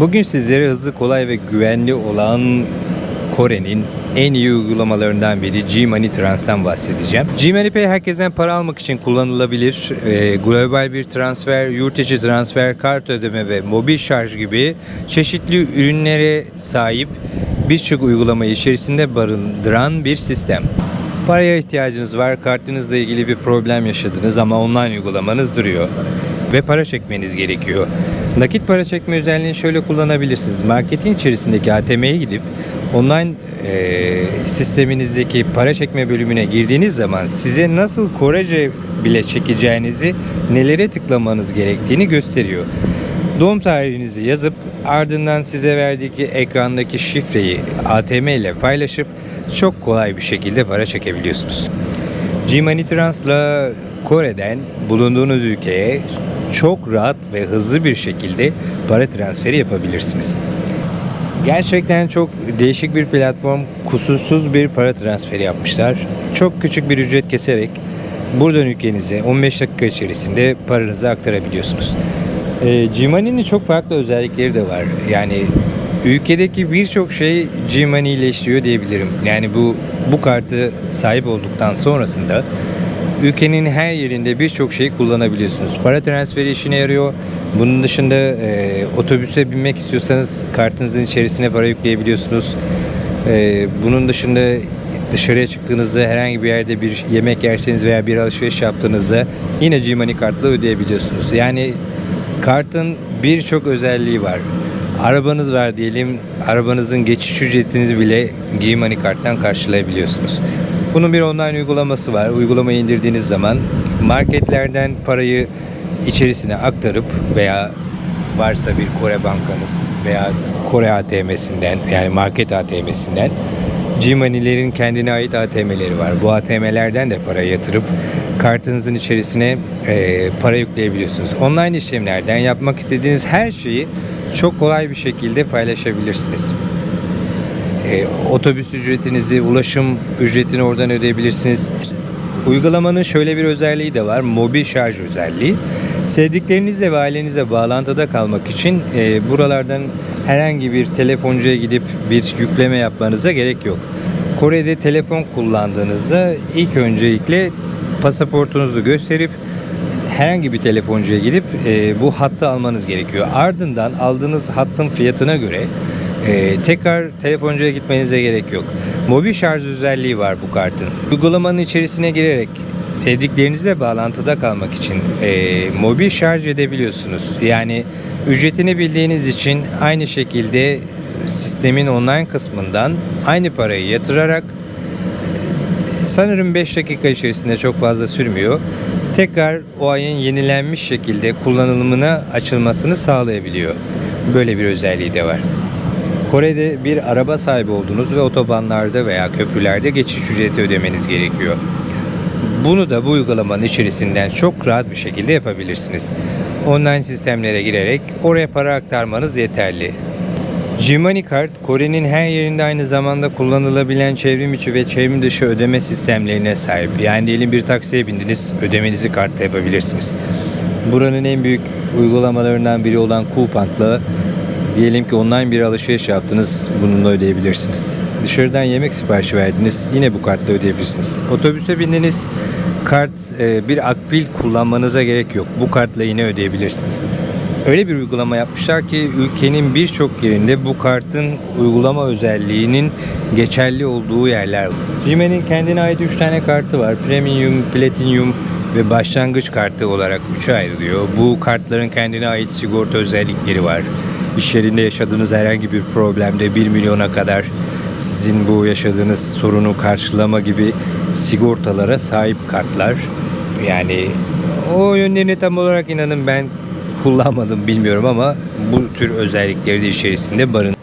Bugün sizlere hızlı, kolay ve güvenli olan Kore'nin en iyi uygulamalarından biri G-Money Trans'tan bahsedeceğim. G-Money Pay herkesten para almak için kullanılabilir. Ee, global bir transfer, yurt içi transfer, kart ödeme ve mobil şarj gibi çeşitli ürünlere sahip birçok uygulamayı içerisinde barındıran bir sistem. Paraya ihtiyacınız var, kartınızla ilgili bir problem yaşadınız ama online uygulamanız duruyor ve para çekmeniz gerekiyor. Nakit para çekme özelliğini şöyle kullanabilirsiniz. Marketin içerisindeki ATM'ye gidip online e, sisteminizdeki para çekme bölümüne girdiğiniz zaman size nasıl Korece bile çekeceğinizi, nelere tıklamanız gerektiğini gösteriyor. Doğum tarihinizi yazıp ardından size verdiği ekrandaki şifreyi ATM ile paylaşıp çok kolay bir şekilde para çekebiliyorsunuz. G-Money Trans'la Kore'den bulunduğunuz ülkeye çok rahat ve hızlı bir şekilde para transferi yapabilirsiniz. Gerçekten çok değişik bir platform, kusursuz bir para transferi yapmışlar. Çok küçük bir ücret keserek buradan ülkenize 15 dakika içerisinde paranızı aktarabiliyorsunuz. E, G-Money'nin çok farklı özellikleri de var. Yani ülkedeki birçok şey G-Money ile işliyor diyebilirim. Yani bu bu kartı sahip olduktan sonrasında ülkenin her yerinde birçok şey kullanabiliyorsunuz. Para transferi işine yarıyor. Bunun dışında e, otobüse binmek istiyorsanız kartınızın içerisine para yükleyebiliyorsunuz. E, bunun dışında dışarıya çıktığınızda herhangi bir yerde bir yemek yerseniz veya bir alışveriş yaptığınızda yine G-Money kartla ödeyebiliyorsunuz. Yani kartın birçok özelliği var. Arabanız var diyelim, arabanızın geçiş ücretinizi bile G-Money karttan karşılayabiliyorsunuz. Bunun bir online uygulaması var. Uygulamayı indirdiğiniz zaman marketlerden parayı içerisine aktarıp veya varsa bir Kore bankanız veya Kore ATM'sinden yani market ATM'sinden G-Money'lerin kendine ait ATM'leri var. Bu ATM'lerden de para yatırıp kartınızın içerisine e, para yükleyebiliyorsunuz. Online işlemlerden yapmak istediğiniz her şeyi çok kolay bir şekilde paylaşabilirsiniz. E, otobüs ücretinizi, ulaşım ücretini oradan ödeyebilirsiniz. Uygulamanın şöyle bir özelliği de var. Mobil şarj özelliği. Sevdiklerinizle ve ailenizle bağlantıda kalmak için e, buralardan herhangi bir telefoncuya gidip bir yükleme yapmanıza gerek yok. Kore'de telefon kullandığınızda ilk öncelikle pasaportunuzu gösterip herhangi bir telefoncuya gidip e, bu hattı almanız gerekiyor. Ardından aldığınız hattın fiyatına göre e, tekrar telefoncuya gitmenize gerek yok. Mobil şarj özelliği var bu kartın. Uygulamanın içerisine girerek sevdiklerinizle bağlantıda kalmak için e, mobil şarj edebiliyorsunuz. Yani ücretini bildiğiniz için aynı şekilde sistemin online kısmından aynı parayı yatırarak sanırım 5 dakika içerisinde çok fazla sürmüyor. Tekrar o ayın yenilenmiş şekilde kullanılımına açılmasını sağlayabiliyor. Böyle bir özelliği de var. Kore'de bir araba sahibi oldunuz ve otobanlarda veya köprülerde geçiş ücreti ödemeniz gerekiyor. Bunu da bu uygulamanın içerisinden çok rahat bir şekilde yapabilirsiniz. Online sistemlere girerek oraya para aktarmanız yeterli. G-Money Kart, Kore'nin her yerinde aynı zamanda kullanılabilen çevrim içi ve çevrim dışı ödeme sistemlerine sahip. Yani diyelim bir taksiye bindiniz, ödemenizi kartla yapabilirsiniz. Buranın en büyük uygulamalarından biri olan Coupang'la diyelim ki online bir alışveriş yaptınız, bununla ödeyebilirsiniz. Dışarıdan yemek siparişi verdiniz, yine bu kartla ödeyebilirsiniz. Otobüse bindiniz, kart e, bir akbil kullanmanıza gerek yok. Bu kartla yine ödeyebilirsiniz. Öyle bir uygulama yapmışlar ki ülkenin birçok yerinde bu kartın uygulama özelliğinin geçerli olduğu yerler var. Gmail'in kendine ait 3 tane kartı var. Premium, Platinum ve başlangıç kartı olarak 3'e ayrılıyor. Bu kartların kendine ait sigorta özellikleri var. İş yerinde yaşadığınız herhangi bir problemde 1 milyona kadar sizin bu yaşadığınız sorunu karşılama gibi sigortalara sahip kartlar. Yani o yönlerini tam olarak inanın ben kullanmadım bilmiyorum ama bu tür özellikleri de içerisinde barın.